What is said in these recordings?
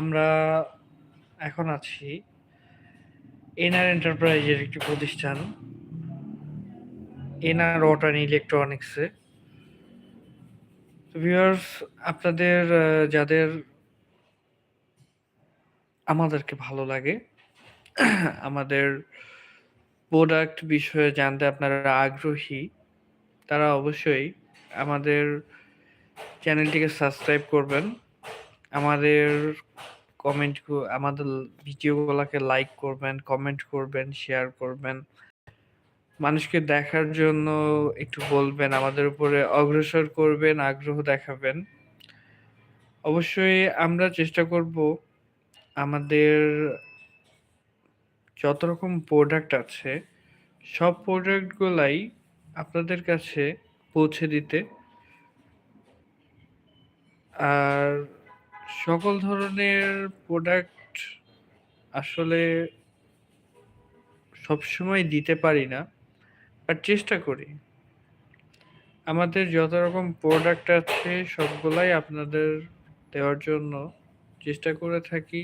আমরা এখন আছি এনআর এন্টারপ্রাইজের একটি প্রতিষ্ঠান এনআর অটো অ্যান্ড ইলেকট্রনিক্সে তো ভিউয়ার্স আপনাদের যাদের আমাদেরকে ভালো লাগে, আমাদের প্রোডাক্ট বিষয়ে জানতে আপনারা আগ্রহী, তারা অবশ্যই আমাদের চ্যানেলটিকে সাবস্ক্রাইব করবেন। আমাদের কমেন্ট আমাদের ভিডিওগুলোকে লাইক করবেন কমেন্ট করবেন শেয়ার করবেন। মানুষকে দেখার জন্য একটু বলবেন, আমাদের উপরে অগ্রসর করবেন, আগ্রহ দেখাবেন। অবশ্যই আমরা চেষ্টা করব আমাদের যত রকম প্রোডাক্ট আছে, সব প্রোডাক্টগুলাই আপনাদের কাছে পৌঁছে দিতে। আর সকল ধরনের প্রোডাক্ট আসলে সবসময় দিতে পারি না, আর চেষ্টা করি। আমাদের যত রকম প্রোডাক্ট আছে, সবগুলাই আপনাদের দেওয়ার জন্য চেষ্টা করে থাকি।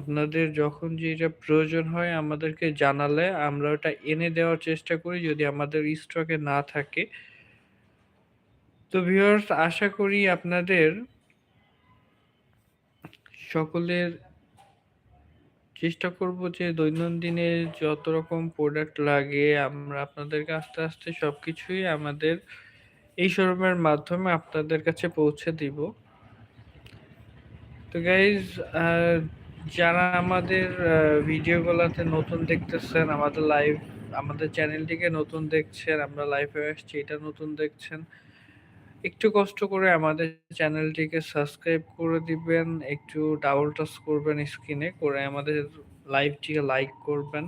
আপনাদের যখন যেটা প্রয়োজন হয়, আমাদেরকে জানালে আমরা ওটা এনে দেওয়ার চেষ্টা করি যদি আমাদের স্টকে না থাকে। তো ভিউয়ার্স আশা করি আপনাদের সকলের চেষ্টা করব যে দৈনন্দিনে যত রকম প্রোডাক্ট লাগে, আমরা আপনাদেরকে আস্তে আস্তে সব কিছুই আমাদের এই শোরুমের মাধ্যমে আপনাদের কাছে পৌঁছে দিব। তো গাইজ যারা আমাদের ভিডিওগুলোতে নতুন দেখতেছেন, আমাদের লাইভ আমাদের চ্যানেলটিকে নতুন দেখছেন, আমরা লাইভে আসছি, এটা নতুন দেখছেন একটু কষ্ট করে আমাদের চ্যানেলটিকে সাবস্ক্রাইব করে দিবেন, একটু ডাবল টাচ করবেন স্ক্রিনে, করে আমাদের লাইভটিকে লাইক করবেন,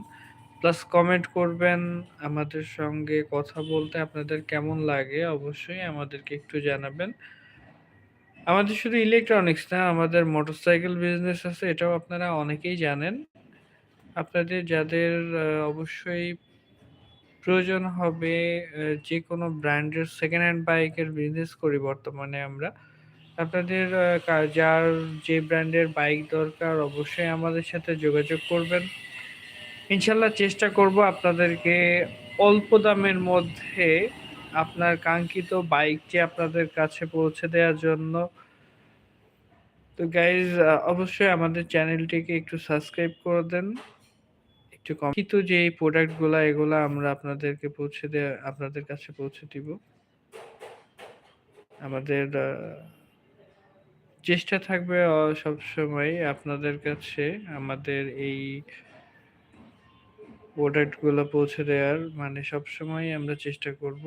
প্লাস কমেন্ট করবেন, আমাদের সঙ্গে কথা বলতে আপনাদের কেমন লাগে অবশ্যই আমাদেরকে একটু জানাবেন। আমাদের শুধু ইলেকট্রনিক্স না, আমাদের মোটরসাইকেল বিজনেস আছে, এটাও আপনারা অনেকেই জানেন। আপনাদের, যাদের অবশ্যই প্রয়োজন হবে যে কোনো ব্র্যান্ডের সেকেন্ড হ্যান্ড বাইকের বিজনেস করি বর্তমানে আমরা। আপনাদের যার যে ব্র্যান্ডের বাইক দরকার অবশ্যই আমাদের সাথে যোগাযোগ করবেন। ইনশাল্লাহ চেষ্টা করব আপনাদেরকে অল্প দামের মধ্যে আপনার কাঙ্ক্ষিত বাইকটি আপনাদের কাছে পৌঁছে দেওয়ার জন্য। তো গাইজ অবশ্যই আমাদের চ্যানেলটিকে একটু সাবস্ক্রাইব করে দেন। একটু কম কিন্তু যে এই প্রোডাক্টগুলো এগুলো আমরা আপনাদেরকে পৌঁছে দেওয়া আপনাদের কাছে পৌঁছে দিব। আমাদের চেষ্টা থাকবে সব সময় আপনাদের কাছে আমাদের এই প্রোডাক্টগুলো পৌঁছে দেওয়ার মানে সব সময় আমরা চেষ্টা করব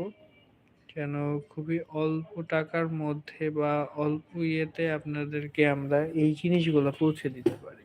কেন খুবই অল্প টাকার মধ্যে বা অল্প ইয়েতে আপনাদেরকে আমরা এই জিনিসগুলো পৌঁছে দিতে পারি।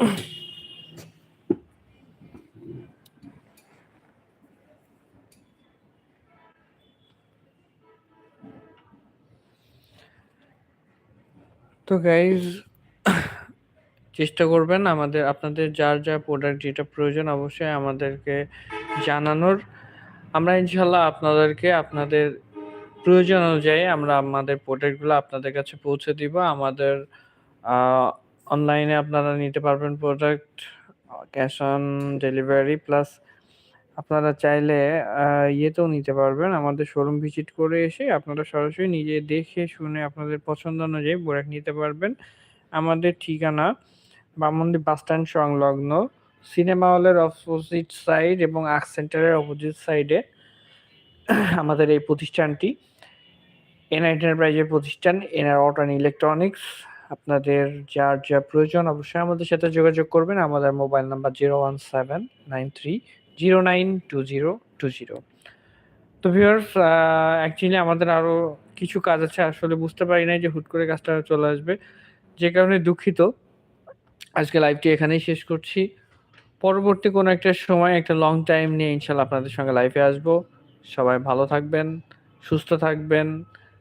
তো গাইজ চেষ্টা করবেন আমাদের, আপনাদের যার যা প্রোডাক্ট যেটা প্রয়োজন অবশ্যই আমাদেরকে জানানোর। আমরা ইনশাল্লাহ আপনাদেরকে, আপনাদের প্রয়োজন অনুযায়ী আমরা আমাদের প্রোডাক্টগুলো আপনাদের কাছে পৌঁছে দিব। আমাদের অনলাইনে আপনারা নিতে পারবেন product cash on delivery plus আপনারা চাইলে ইয়েতেও নিতে পারবেন। আমাদের শোরুম ভিজিট করে এসে আপনারা সরাসরি নিজে দেখে শুনে আপনাদের পছন্দ অনুযায়ী প্রোডাক্ট নিতে পারবেন। আমাদের ঠিকানা বামন্দি বাস স্ট্যান্ড সংলগ্ন সিনেমা হলের অপোজিট সাইড এবং আর্ট সেন্টারের অপোজিট সাইডে আমাদের এই প্রতিষ্ঠানটি। এন এন্টারপ্রাইজের প্রতিষ্ঠান এনআর অটো অ্যান্ড ইলেকট্রনিক্স আপনাদের যার যা প্রয়োজন অবশ্যই আমাদের সাথে যোগাযোগ করবেন। আমাদের mobile number zero one seven, nine three, zero nine, two zero two zero. তো ভিউয়ার্স অ্যাকচুয়ালি আমাদের আরও কিছু কাজ আছে, আসলে বুঝতে পারি নাই যে হুট করে কাজটা চলে আসবে। যে কারণে দুঃখিত। আজকে লাইভটি এখানেই শেষ করছি। পরবর্তী কোনো একটা সময়, একটা লং টাইম নিয়ে ইনশাল্লাহ আপনাদের সঙ্গে লাইভে আসব। সবাই ভালো থাকবেন, সুস্থ থাকবেন।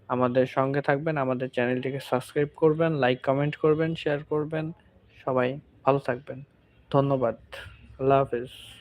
আমাদের সঙ্গে থাকবেন, আমাদের চ্যানেলটিকে সাবস্ক্রাইব করবেন লাইক কমেন্ট করবেন শেয়ার করবেন। সবাই ভালো থাকবেন। ধন্যবাদ। আল্লাহ হাফেজ।